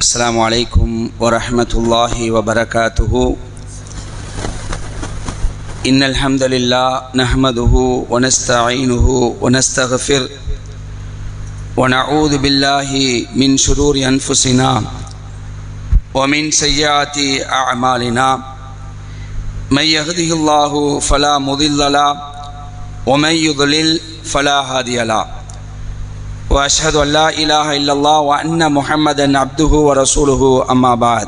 السلام عليكم ورحمة الله وبركاته إن الحمد لله نحمده ونستعينه ونستغفر ونعوذ بالله من شرور أنفسنا ومن سيئات أعمالنا من يهده الله فلا مضل له ومن يضلل فلا هادي له۔ واشهد ان لا اله الا الله وان محمدا عبده ورسوله اما بعد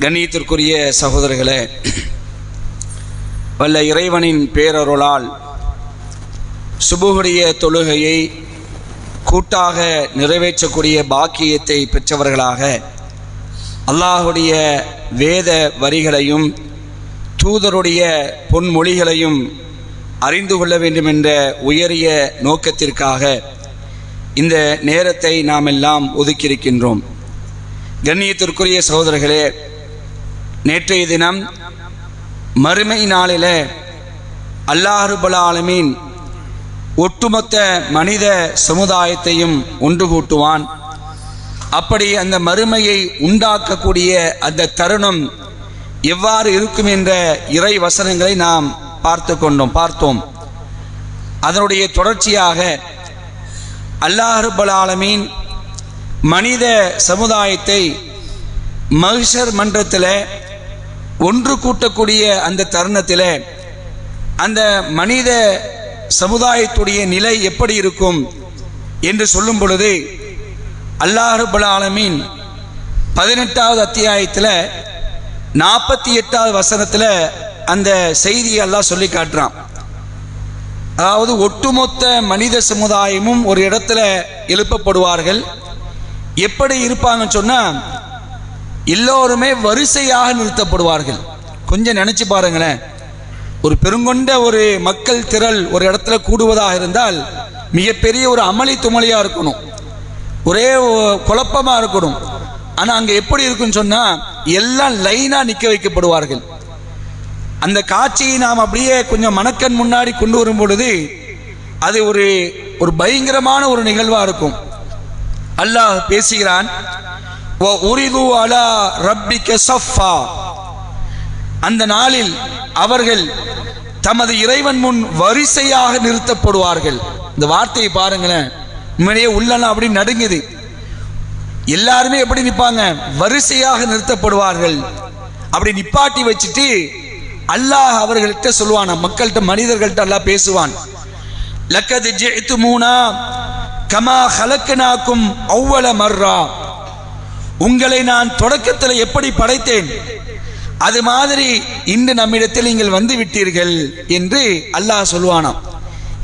கண்ணியத்திற்குரிய சகோதரர்களே வல்ல இறைவனின் பேரருளால் சுபுகுடைய தொழுகையை கூட்டாக நிறைவேற்றக்கூடிய பாக்கியத்தை பெற்றவர்களாக அல்லாஹுடைய வேத வரிகளையும் தூதருடைய பொன்மொழிகளையும் அறிந்து கொள்ள வேண்டும் என்ற உயரிய நோக்கத்திற்காக இந்த நேரத்தை நாம் எல்லாம் ஒதுக்கியிருக்கின்றோம். கண்ணியத்திற்குரிய சகோதரர்களே நேற்றைய தினம் மறுமை நாளில் அல்லாஹுபல ஆலமீன் ஒட்டுமொத்த மனித சமுதாயத்தையும் ஒன்று கூட்டுவான். அப்படி அந்த மறுமையை உண்டாக்கக்கூடிய அந்த தருணம் எவ்வாறு இருக்கும் என்ற இறை வசனங்களை நாம் பார்த்து கொண்டோம் பார்த்தோம். அதனுடைய தொடர்ச்சியாக அல்லாஹுபல் ஆலமீன் மனித சமுதாயத்தை மகிஷர் மன்றத்தில் ஒன்று கூட்டக்கூடிய அந்த தருணத்தில் அந்த மனித சமுதாயத்துடைய நிலை எப்படி இருக்கும் என்று சொல்லும் பொழுது அல்லாஹுபல் ஆலமீன் பதினெட்டாவது அத்தியாயத்தில் நாற்பத்தி எட்டாவது வசனத்தில் அந்த செய்தியை எல்லாம் சொல்லி காட்டுறான். அதாவது ஒட்டுமொத்த மனித சமுதாயமும் ஒரு இடத்துல எழுப்பப்படுவார்கள். எப்படி இருப்பாங்கன்னு சொன்னால் எல்லோருமே வரிசையாக நிறுத்தப்படுவார்கள். கொஞ்சம் நினச்சி பாருங்களேன். ஒரு பெருங்கொண்ட ஒரு மக்கள் திரள் ஒரு இடத்துல கூடுவதாக இருந்தால் மிகப்பெரிய ஒரு அமளி துமளியாக இருக்கணும். ஒரே குழப்பமாக இருக்கணும். ஆனால் அங்கே எப்படி இருக்குன்னு சொன்னால் எல்லாம் லைனாக நிற்க வைக்கப்படுவார்கள். அந்த காட்சியை நாம் அப்படியே கொஞ்சம் மணக்கண் முன்னாடி கொண்டு வரும் பொழுது அது ஒரு ஒரு பயங்கரமான ஒரு நிகழ்வா இருக்கும். அல்லாஹ் பேசுகிறான் அந்த நாளில் அவர்கள் தமது இறைவன் முன் வரிசையாக நிறுத்தப்படுவார்கள். இந்த வார்த்தையை பாருங்களேன். உண்மையிலேயே உள்ளலாம் அப்படி நடுங்குது. எல்லாருமே எப்படி நிற்பாங்க? வரிசையாக நிறுத்தப்படுவார்கள். அப்படி நிப்பாட்டி வச்சுட்டு அல்லாஹ் அவர்கள்ட்ட சொல்லுவான்? மக்கள்கிட்ட மனிதர்கள்ட்ட அல்லாஹ் பேசுவான். லக்கது ஜெயித்து மூனா கமா ஹலக்கனாக்கும் அவ்வள மர்ரா. உங்களை நான் தொடக்கத்தில் எப்படி படைத்தேன்? அது மாதிரி இன்று நம்மிடத்தில் நீங்கள் வந்து விட்டீர்கள் என்று அல்லாஹ் சொல்லுவானாம்.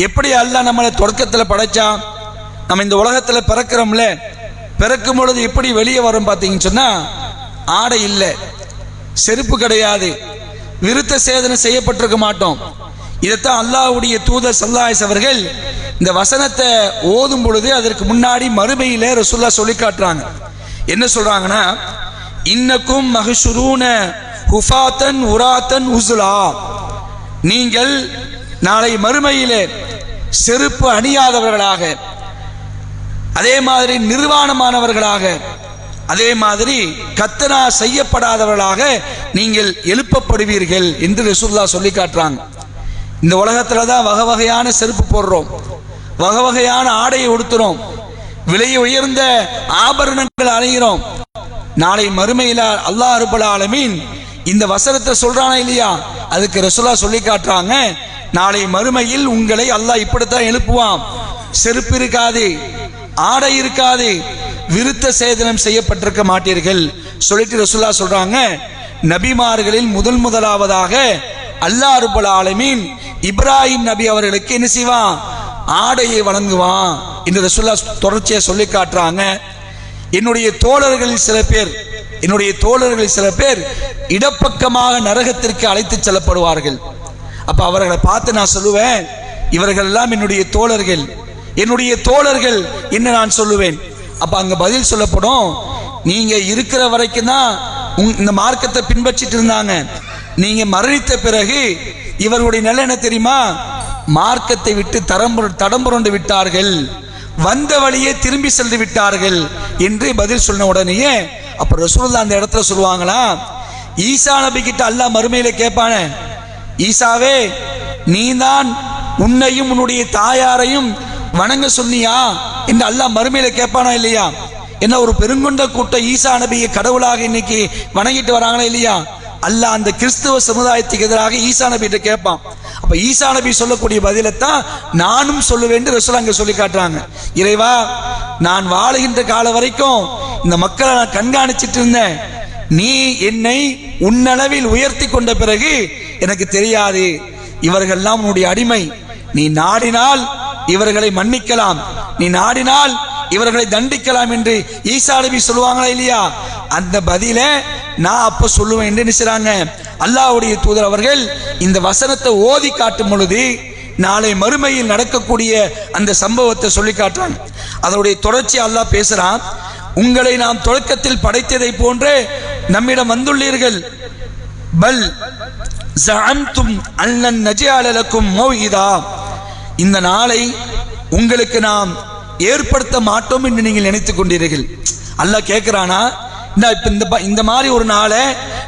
எப்படி அல்லாஹ் நம்மளை தொடக்கத்தில் படைச்சா? நம்ம இந்த உலகத்தில் பிறக்கிறோம்ல பிறக்கும் பொழுது எப்படி வெளியே வரும் பார்த்தீங்கன்னு சொன்னால் ஆடை இல்லை செருப்பு கிடையாது. விருத்த சேதனை செய்யப்பட்டிருக்க மாட்டோம். இதைத்தான் அல்லாஹுடைய தூதர் சல்லாஸ் அவர்கள் இந்த வசனத்தை ஓதும் பொழுது அதற்கு முன்னாடி மறுமையில ரசுல்லா சொல்லி காட்டுறாங்க. என்ன சொல்றாங்கன்னா இன்னக்கும் மகசுரூன ஹுஃபாத்தன் உராத்தன் உசுலா. நீங்கள் நாளை மறுமையிலே செருப்பு அணியாதவர்களாக அதே மாதிரி நிர்வாணமானவர்களாக அதே மாதிரி கத்தனா செய்யப்படாதவர்களாக நீங்கள் எழுப்பப்படுவீர்கள் என்று ரசூல்லா சொல்லி காட்டுறாங்க. இந்த உலகத்துல தான் வகை வகையான செருப்பு போடுறோம். வகை வகையான ஆடையை உடுத்துறோம். விலை உயர்ந்த ஆபரணங்கள் அணைகிறோம் நாளை மறுமையில அல்லாஹ் அருபல ஆலமீன் இந்த வசனத்தை சொல்றானா இல்லையா? அதுக்கு ரசூலா சொல்லி காட்டுறாங்க. நாளை மறுமையில் உங்களை அல்லாஹ் இப்படித்தான் எழுப்புவான். செருப்பு இருக்காது ஆடை இருக்காது விருத்த சேதனம் செய்யப்பட்டிருக்க மாட்டீர்கள். சொல்லிட்டு ரசுல்லா சொல்றாங்க நபிமார்களில் முதல் முதலாவதாக அல்லாஹ் ரபுல் ஆலமீன் இப்ராஹிம் நபி அவர்களுக்கு என்ன செய்வான்? ஆடையை வழங்குவான் என்று ரசுல்லா தொடர்ச்சியை சொல்லி காட்டுறாங்க. என்னுடைய தோழர்களில் சில பேர் என்னுடைய தோழர்களில் சில பேர் இடப்பக்கமாக நரகத்திற்கு அழைத்து செல்லப்படுவார்கள். அப்ப அவர்களை பார்த்து நான் சொல்லுவேன் இவர்கள் எல்லாம் என்னுடைய தோழர்கள். என்னுடைய தோழர்கள் என்ன நான் சொல்லுவேன். அப்ப அங்க பதில் சொல்லப்படும். நீங்க இருக்கிற வரைக்கும் தான் இந்த மார்க்கத்தை பின்பற்றிட்டு இருந்தாங்க. நீங்க மரணித்த பிறகு இவர்களுடைய நிலை என்ன தெரியுமா? மார்க்கத்தை விட்டு தடம்புர தடம்புரண்டு விட்டார்கள். வந்த வழியே திரும்பி சென்று விட்டார்கள் என்று பதில் சொன்ன உடனேயே அப்புறம் ரசூல்லா அந்த இடத்துல சொல்லுவாங்களா? ஈசா நபி கிட்ட அல்லாஹ் மறுமையில கேட்பான ஈசாவே நீதான் உன்னையும் உன்னுடைய தாயாரையும் வணங்க சொன்னியா? என்று அல்லாஹ் மறுமையில கேட்பானா இல்லையா? என்ன ஒரு பெருங்கொண்ட கூட்டம் ஈசா நபியை கடவுளாக இன்னைக்கு வணங்கிட்டு வராங்களா இல்லையா? அல்லாஹ் அந்த கிறிஸ்துவ சமுதாயத்துக்கு எதிராக ஈசா நபிகிட்ட கேட்பான். அப்ப ஈசா நபி சொல்லக்கூடிய பதிலைத்தான் நானும் சொல்லுவேன் ரசூல் அங்க சொல்லி காட்டுறாங்க. இறைவா நான் வாழுகின்ற காலம் வரைக்கும் இந்த மக்களை நான் கண்காணிச்சிட்டு இருந்தேன். நீ என்னை உன்னளவில் உயர்த்தி கொண்ட பிறகு எனக்கு தெரியாது. இவர்கள்லாம் உன்னுடைய அடிமை. நீ நாடினால் இவர்களை மன்னிக்கலாம். நீ நாடினால் இவர்களை தண்டிக்கலாம் என்று ஈசா நபி சொல்லுவாங்களா இல்லையா? அந்த பதில நான் அப்ப சொல்லுவேன் என்று நினைச்சாங்க அல்லாவுடைய தூதர் அவர்கள் இந்த வசனத்தை ஓதி காட்டும் பொழுது நாளை மறுமையில் நடக்கக்கூடிய அந்த சம்பவத்தை சொல்லி காட்டுறாங்க. அதனுடைய தொடர்ச்சி அல்லாஹ் பேசுறான். உங்களை நாம் தொடக்கத்தில் படைத்ததை போன்றே நம்மிடம் வந்துள்ளீர்கள். பல் ஜஅம்தும் அன்னன் நஜியாலலக்கும் மௌஇதா. இந்த நாளை உங்களுக்கு நாம் ஏற்படுத்த மாட்டோம் என்று நீங்கள் நினைத்துக் கொண்டீர்கள். அல்லாஹ் கேட்கிறானா இந்த இந்த ப- இந்த மாதிரி ஒரு நாளை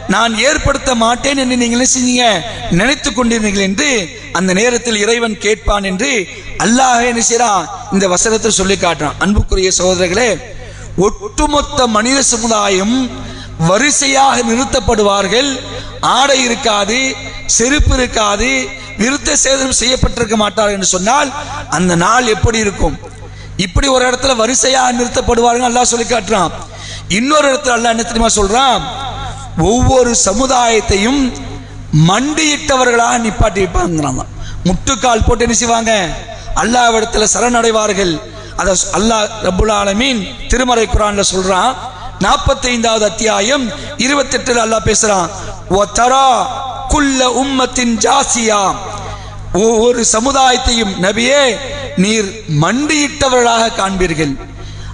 நான் ஏற்படுத்த மாட்டேன் என்று நீங்கள் என்ன செஞ்சீங்க நினைத்து கொண்டிருந்தீர்கள் என்று அந்த நேரத்தில் இறைவன் கேட்பான் என்று அல்லாஹ் என்ன செய்றான் இந்த வசனத்தில் சொல்லி காட்டுறான். அன்புக்குரிய சகோதரர்களே ஒட்டுமொத்த மனித சமுதாயம் வரிசையாக நிறுத்தப்படுவார்கள். ஆடை இருக்காது செருப்பு இருக்காது விருத்த சேதனம் செய்யப்பட்டிருக்க மாட்டார்கள் என்று சொன்னால் அந்த நாள் எப்படி இருக்கும்? இப்படி ஒரு இடத்துல வரிசையாக நிறுத்தப்படுவாருன்னு அல்லாஹ் சொல்லி காட்டுறான். இன்னொரு இடத்துல அல்லாஹ் என்ன தெரியுமா சொல்றான்? ஒவ்வொரு சமுதாயத்தையும் மண்டியிட்டவர்களாக நிப்பாட்டி வைப்பாங்கிறாங்க. முட்டுக்கால் போட்டு என்ன செய்வாங்க? அல்லாவிடத்துல சரணடைவார்கள். அத அல்லாஹ் ரபுல் ஆலமீன் திருமறை குரான்ல சொல்றான். நாற்பத்தி ஐந்தாவது அத்தியாயம் இருபத்தெட்டுல அல்லாஹ் பேசுறான். ஒத்தரா தரா குல்ல உம்மத்தின் ஜாசியாம். ஒவ்வொரு சமுதாயத்தையும் நபியே நீர் மண்டியிட்டவர்களாக காண்பீர்கள்.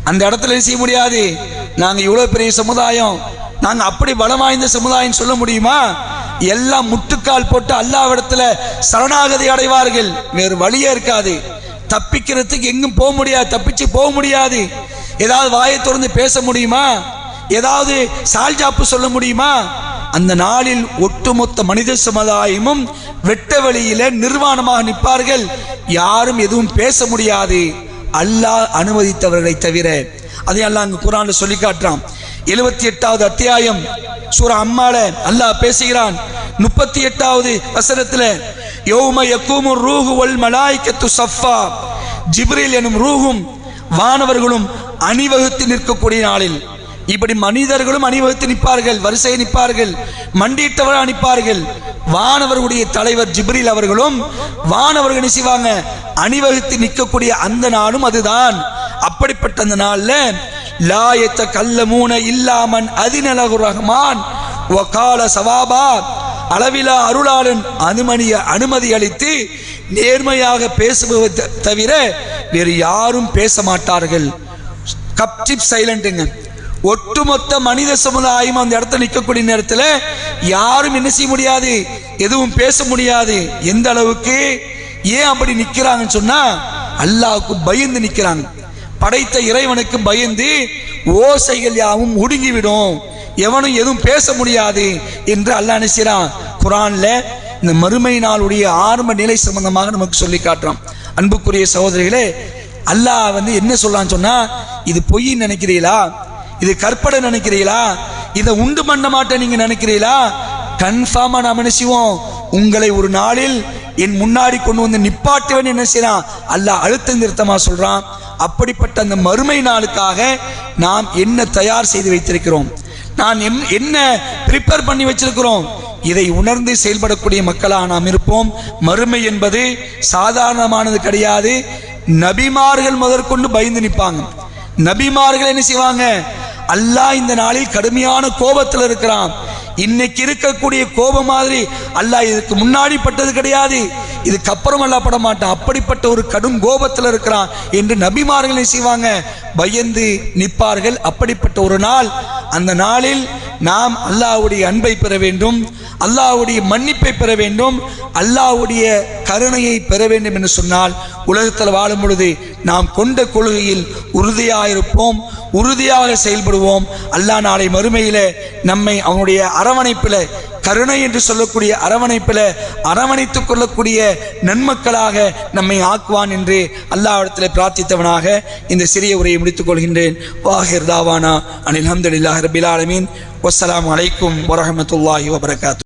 அந்த இடத்துல செய்ய முடியாது? நாங்க இவ்வளவு பெரிய சமுதாயம் நாங்க அப்படி பலம் வாய்ந்த சமுதாயம் சொல்ல முடியுமா? எல்லாம் முட்டுக்கால் போட்டு அல்லாவிடத்துல சரணாகதி அடைவார்கள். வேறு வழியே இருக்காது. தப்பிக்கிறதுக்கு எங்கும் போக முடியாது தப்பிச்சு போக முடியாது. ஏதாவது வாயை திறந்து பேச முடியுமா? ஏதாவது சால்ஜாப்பு சொல்ல முடியுமா? அந்த நாளில் ஒட்டுமொத்த மனித சமுதாயமும் வெட்ட வழியில நிர்வாணமாக நிற்பார்கள். யாரும் எதுவும் பேச முடியாது. அல்லாஹ் அனுமதித்தவர்களை தவிர. அதை அல்லாஹ் அங்கு குரான்ல சொல்லி காட்டுறான். எழுபத்தி எட்டாவது அத்தியாயம். சூரா அம்மால அல்லாஹ் பேசுகிறான். முப்பத்தி எட்டாவது வசனத்துல யோம யக்கூமு ரூஹு வல் மலாய்க்கத்து சஃபா. ஜிப்ரில் எனும் ரூஹும் வானவர்களும் அணிவகுத்து நிற்கக்கூடிய நாளில். இப்படி மனிதர்களும் அணிவகுத்து நிற்பார்கள் வரிசையை நிற்பார்கள் மண்டியிட்டவர்கள் நிற்பார்கள். வானவர்களுடைய தலைவர் ஜிப்ரில் அவர்களும் வானவர்கள் என்ன செய்வாங்க? அணிவகுத்து நிற்கக்கூடிய அந்த நாளும் அதுதான். அப்படிப்பட்ட அந்த நாள்ல லாயத்த கல்லமூன இல்லாமன் அதிநலகு ரஹ்மான் ஒகால சவாபா அளவிலா அருளாளன் அனுமதிய அனுமதி அளித்து நேர்மையாக பேசுபவை தவிர வேறு யாரும் பேச மாட்டார்கள். கப்டிப் சைலண்ட்டுங்க ஒட்டுமொத்த மனித சமுதாயம் அந்த இடத்துல நிற்கக்கூடிய நேரத்தில் யாரும் என்ன செய்ய முடியாது? எதுவும் பேச முடியாது. எந்த அளவுக்கு? ஏன் அப்படி நிற்கிறாங்கன்னு சொன்னா அல்லாவுக்கு பயந்து நிற்கிறாங்க படைத்த இறைவனுக்கு பயந்து ஓசைகள் யாவும் ஒடுங்கிவிடும் எவனும் எதுவும் பேச முடியாது என்று அல்லாஹ் நினைச்சான் குரான்ல இந்த மறுமை நாளுடைய ஆரம்ப நிலை சம்பந்தமாக நமக்கு சொல்லி காட்டுறான். அன்புக்குரிய சகோதரிகளே அல்லாஹ் வந்து என்ன சொல்லான்னு சொன்னா இது பொய்ன்னு நினைக்கிறீங்களா? இது கற்பனை நினைக்கிறீங்களா? இதை உண்டு பண்ண மாட்டேன் நீங்க நினைக்கிறீங்களா? கன்ஃபார்மா நாம் என்ன செய்வோம்? உங்களை ஒரு நாளில் என் முன்னாடி கொண்டு வந்து நிப்பாட்டுவேன் என்ன செய்யறான் அல்ல அழுத்த நிறுத்தமா சொல்றான். அப்படிப்பட்ட அந்த மறுமை நாளுக்காக நாம் என்ன தயார் செய்து வைத்திருக்கிறோம்? நான் எம்- என்ன ப்ரிப்பேர் பண்ணி வச்சிருக்கிறோம்? இதை உணர்ந்து செயல்படக்கூடிய மக்களாக நாம் இருப்போம். மறுமை என்பது சாதாரணமானது கிடையாது. நபிமார்கள் முதற்கொண்டு பயந்து நிற்பாங்க. நபிமார்கள் என்ன செய்வாங்க? அல்லாஹ் இந்த நாளில் கடுமையான கோபத்தில் இருக்கிறான். இன்னைக்கு இருக்கக்கூடிய கோபம் மாதிரி அல்லாஹ் இதுக்கு முன்னாடி பட்டது கிடையாது. இதுக்கு அப்புறம் அல்லாஹ் பட மாட்டான். அப்படிப்பட்ட ஒரு கடும் கோபத்தில் இருக்கிறான் என்று நபிமார்கள் என்ன செய்வாங்க? பயந்து நிற்பார்கள். அப்படிப்பட்ட ஒரு நாள் அந்த நாளில் நாம் அல்லாஹ்வுடைய அன்பை பெற வேண்டும். அல்லாவுடைய மன்னிப்பை பெற வேண்டும் அல்லாஹ்வுடைய கருணையை பெற வேண்டும் என்று சொன்னால் உலகத்தில் வாழும் பொழுது நாம் கொண்ட கொள்கையில் உறுதியாயிருப்போம் உறுதியாக செயல்படுவோம். அல்லாஹ் நாளை மறுமையில நம்மை அவனுடைய அரவணைப்பில் கருணை என்று சொல்லக்கூடிய அரவணைப்பில் அரவணைத்துக் கொள்ளக்கூடிய நன்மக்களாக நம்மை ஆக்குவான் என்று அல்லாவிடத்தில் பிரார்த்தித்தவனாக இந்த சிறிய உரையை முடித்துக் கொள்கின்றேன். வாஹிர் தாவானா அனில் அஹமதுல்லாஹ் ரபிலாலமீன் வசலாம் அலைக்கும் வரமத்துல்லாஹி வபரகாத்து.